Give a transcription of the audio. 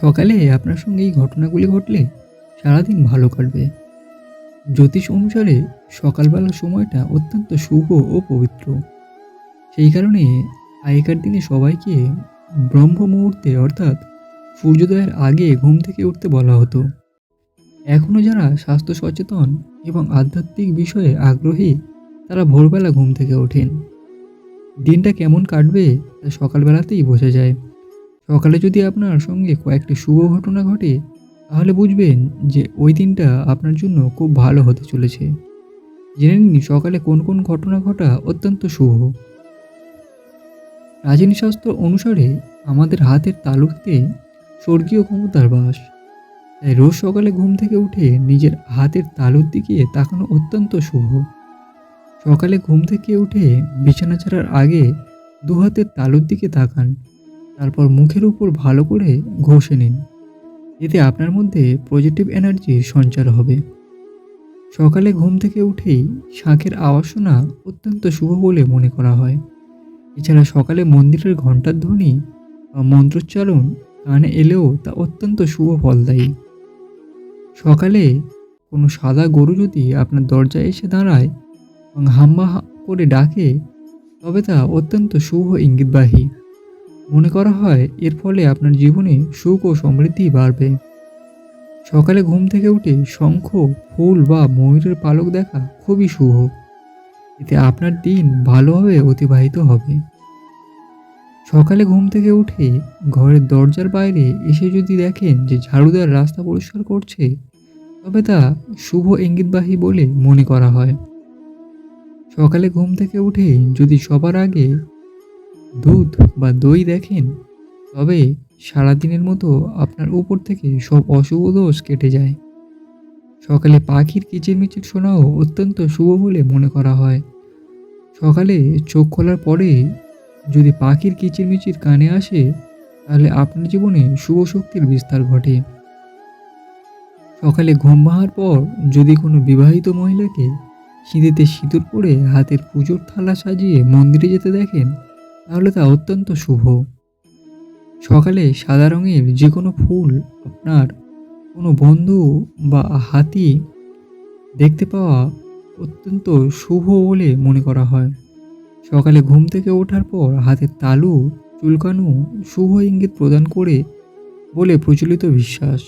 সকালে আপনার সঙ্গে এই ঘটনাগুলি ঘটলে সারাদিন ভালো কাটবে। জ্যোতিষ অনুসারে সকালবেলার সময়টা অত্যন্ত শুভ ও পবিত্র। সেই কারণে আগেকার দিনে সবাইকে ব্রহ্ম মুহূর্তে অর্থাৎ সূর্যোদয়ের আগে ঘুম থেকে উঠতে বলা হতো। এখনও যারা স্বাস্থ্য সচেতন এবং আধ্যাত্মিক বিষয়ে আগ্রহী, তারা ভোরবেলা ঘুম থেকে ওঠেন। দিনটা কেমন কাটবে তা সকালবেলাতেই বোঝা যায়। সকালে যদি আপনার সঙ্গে কয়েকটি শুভ ঘটনা ঘটে, তাহলে বুঝবেন যে ওই দিনটা আপনার জন্য খুব ভালো হতে চলেছে। জেনে নিন সকালে কোন কোন ঘটনা ঘটা অত্যন্ত শুভ। প্রাচীন শাস্ত্র অনুসারে আমাদের হাতের তালুতে স্বর্গীয় ক্ষমতার বাস। তাই রোজ সকালে ঘুম থেকে উঠে নিজের হাতের তালুর দিকে তাকানো অত্যন্ত শুভ। সকালে ঘুম থেকে উঠে বিছানা ছাড়ার আগে দু হাতের তালুর দিকে তাকান। তারপর মুখের উপর ভালো করে ঘষে নিন। এতে আপনার মধ্যে পজিটিভ এনার্জির সঞ্চার হবে। সকালে ঘুম থেকে উঠেই শাঁখের আওয়াজ শোনা অত্যন্ত শুভ বলে মনে করা হয়। এছাড়া সকালে মন্দিরের ঘণ্টার ধ্বনি বা মন্ত্রোচ্চারণ কানে এলেও তা অত্যন্ত শুভ ফলদায়ী। সকালে কোনো সাদা গরু যদি আপনার দরজায় এসে দাঁড়ায় এবং হাম্মা করে ডাকে, তবে তা অত্যন্ত শুভ ইঙ্গিতবাহী। মনে করা হয় এর ফলে আপনার জীবনে সুখ ও সমৃদ্ধি বাড়বে। সকালে ঘুম থেকে উঠে শঙ্খ, ফুল বা ময়ূরের পালক দেখা খুবই শুভ। এতে আপনার দিন ভালোভাবে অতিবাহিত হবে। সকালে ঘুম থেকে উঠে ঘরের দরজার বাইরে এসে যদি দেখেন যে ঝাড়ুদার রাস্তা পরিষ্কার করছে, তবে তা শুভ ইঙ্গিতবাহী বলে মনে করা হয়। সকালে ঘুম থেকে উঠে যদি সবার আগে দুধ বা দই দেখেন, তবে সারাদিনের মতো আপনার উপর থেকে সব অশুভ দোষ কেটে যায়। সকালে পাখির কিচিরমিচির শোনাও অত্যন্ত শুভ বলে মনে করা হয়। সকালে চোখ খোলার পরে যদি পাখির কিচিরমিচির কানে আসে, তাহলে আপনার জীবনে শুভ শক্তির বিস্তার ঘটে। সকালে ঘুম ভাঙার পর যদি কোনো বিবাহিত মহিলাকে সিঁড়িতে সিঁদুর পরে হাতের পুজোর থালা সাজিয়ে মন্দিরে যেতে দেখেন তাহলে তা অত্যন্ত শুভ। সকালে সাদা রঙের যে কোনো ফুল আপনার কোনো বন্ধু বা হাতি দেখতে পাওয়া অত্যন্ত শুভ বলে মনে করা হয়। সকালে ঘুম থেকে ওঠার পর হাতের তালু, চুলকানো শুভ ইঙ্গিত প্রদান করে বলে প্রচলিত বিশ্বাস।